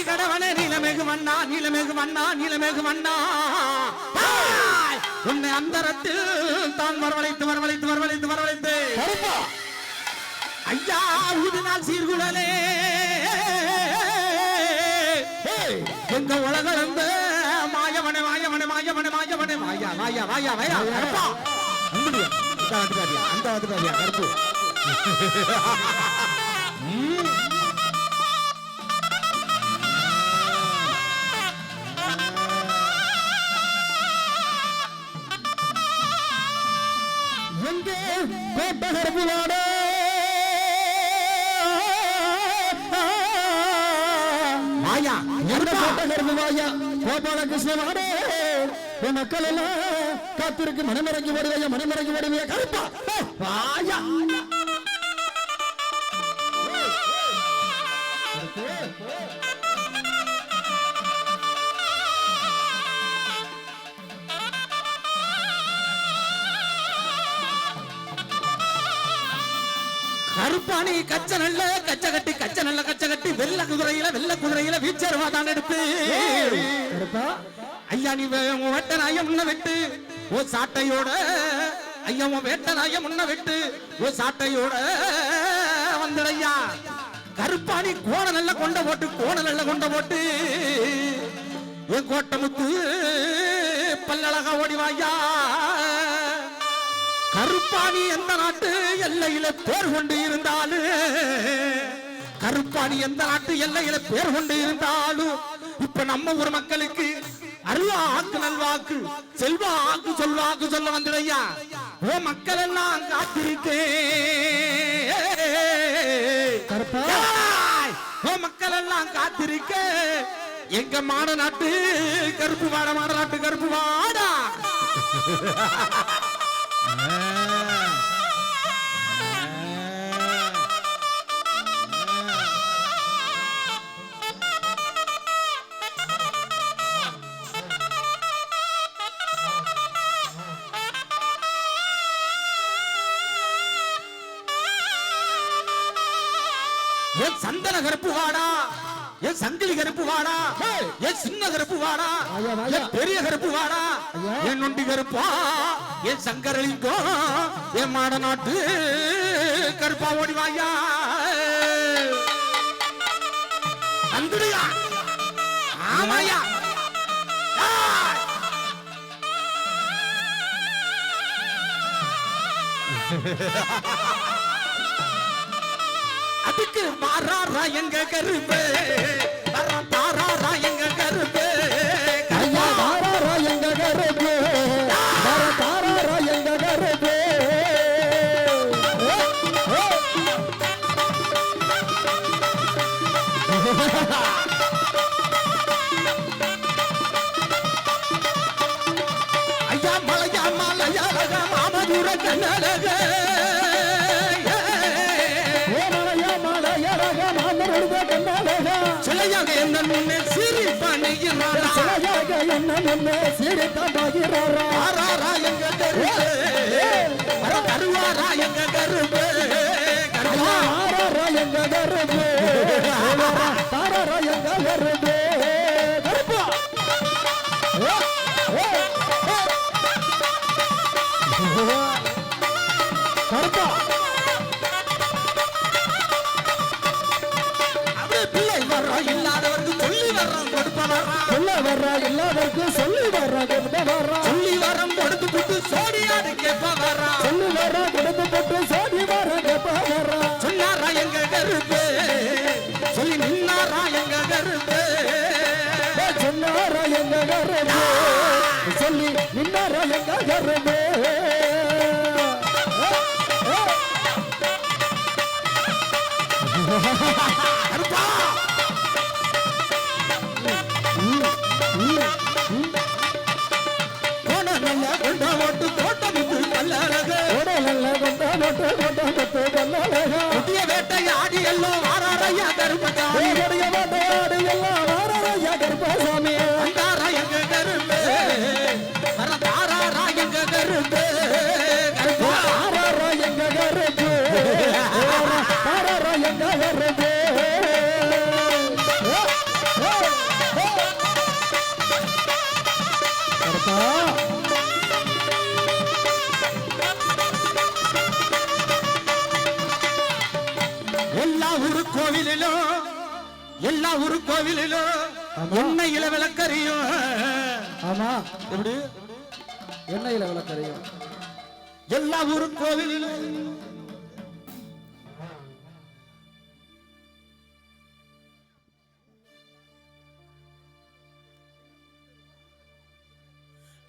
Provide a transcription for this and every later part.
ஆதி கடவனே நீலமேகு வண்ணா நீலமேகு வண்ணா நீலமேகு வண்ணா! உன்னை அந்தரத்தில் தான் வரவழைத்து வரவழைத்து வரவழைத்து வரவழைத்து. ஐயா ஊதினால் சீர்குழலே எங்க உலகளந்த மாயவனே மாயவனே மாயவனே மாயவனே. மாயா மாயா மாயா மாயா. கருப்பா! அந்த வந்துட்டாரியா அந்த வந்துட்டாரியா கருப்பு. எங்கே கோட்டை கருப்பு வாடா மாயா என்ன கருப்பா கோட்டை கருப்பு வாயா கோபாலகிருஷ்ண வாடே என் மக்கள் எல்லாம் காத்திருக்கு மனமிறங்கி ஓடுவையா மனமிறங்கி ஓடுவையா கருப்பா! வாயா கருப்பாணி கச்ச நல்ல கச்ச கட்டி கச்ச நல்ல கச்ச கட்டி வெள்ள குதிரையில வெள்ள குதிரையில வீச்சருவா தான் எடுத்து. ஐயா நீ உன் வேட்ட நாய முன்ன விட்டு. ஓ சாட்டையோட ஐயா உன் வேட்ட நாய முன்ன விட்டு. ஓ சாட்டையோட வந்துடையா. கருப்பாணி கோண நல்ல கொண்ட போட்டு கோண நல்ல கொண்ட போட்டு. என் கோட்டமுத்து பல்லழகா ஓடிவாயா கருப்பாணி எந்த நாட்டு எல்லையில பேர் கொண்டு இருந்தாலும் கருப்பாணி எந்த நாட்டு எல்லையில பேர் கொண்டு இருந்தாலும் இப்ப நம்ம ஊர் மக்களுக்கு அருவாக்கு நல்வாக்கு செல்வாக்கு சொல்வாக்கு சொல்ல வந்துடையா ஓ மக்கள் எல்லாம் காத்திருக்கேன் ஓ மக்கள் எல்லாம் காத்திருக்க. எங்க மாட நாட்டு கருப்பு வாட மாட நாட்டு கருப்பு வாடா என் சந்தன கருப்பு வாடா என் சங்கிலி கருப்பு வாடா. என் சின்ன கருப்பு வாடா. என் பெரிய கருப்பு வாடா. என் நொண்டி கருப்பா என் சங்கரலிங்கம் என் மாட நாட்டு கருப்பா ஓடி வாயா வந்துடுயா ஆமாயா ஏய். அதுக்கு மாறாரா எங்க வர தாராரா எங்க ஐயா தாராரா எங்க வர தாராரா எங்க கருப்பு ஐயா மலையா மலையாளக மாமதுர கண்ணழக. என்ன முன்னே சிரி பண்ணுகிறாரா சிலையாக என்ன முன்னே பிள்ளை வர்றோம் இல்லாதவருக்கு சொல்லி வர்றோம் கொடுப்ப வர்றான் சொல்ல வர்றா சொல்லி வர்றா வர்றா. சொல்லி வரம் கொடுத்து புட்டு சொல்லி வர்றா கொடுத்து வர்றா கெப்ப வர்றா. சொன்னாரா எங்க கருப்பு? சொல்லி நின்னாரா எங்க கருப்பு? சொன்னாரா எங்க கருப்பு? சொல்லி நின்னாரா எங்க கருப்பு? கருப்பா போன புதிய வேட்டை ஆடி எல்லாம் வாராரையா கருப்பக்காரி கோவிலிலும் எல்லா ஊரு கோவிலிலும் எண்ணெயில விளக்கறியும் ஆமா. எப்படி? எண்ணெயில விளக்கறியும் எல்லா ஊரு கோவிலிலும்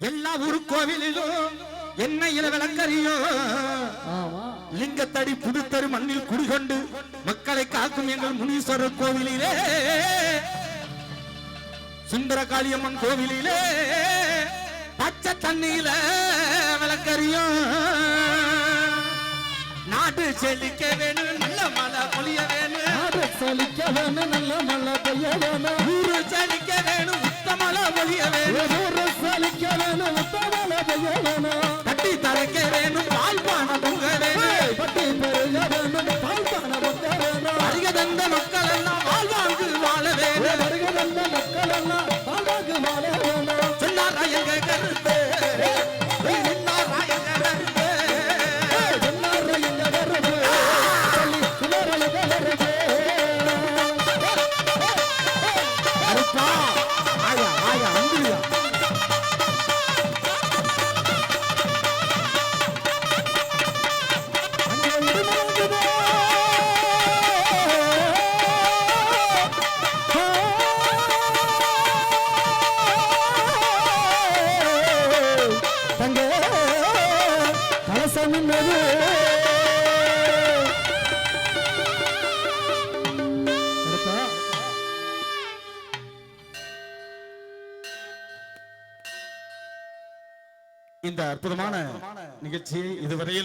எல்லா ஊரு கோவிலிலும் எண்ணெயில விளக்கறியும் ஆமா. லிங்கத்தடி புதுத்தரு மண்ணில் குடிகொண்டு மக்களை காக்கும் எங்கள் முனீஸ்வரர் கோவிலிலே. சுந்தர காளியம்மன் கோவிலிலே பச்சை தண்ணியில விளக்கறியும் நாட்டு செழிக்க வேணும் நல்ல மழை பொழிய வேணும். நாடு செழிக்க வேணும் நல்ல மழை செழிக்க வேணும். இந்த அற்புதமான நிகழ்ச்சியை இதுவரையில்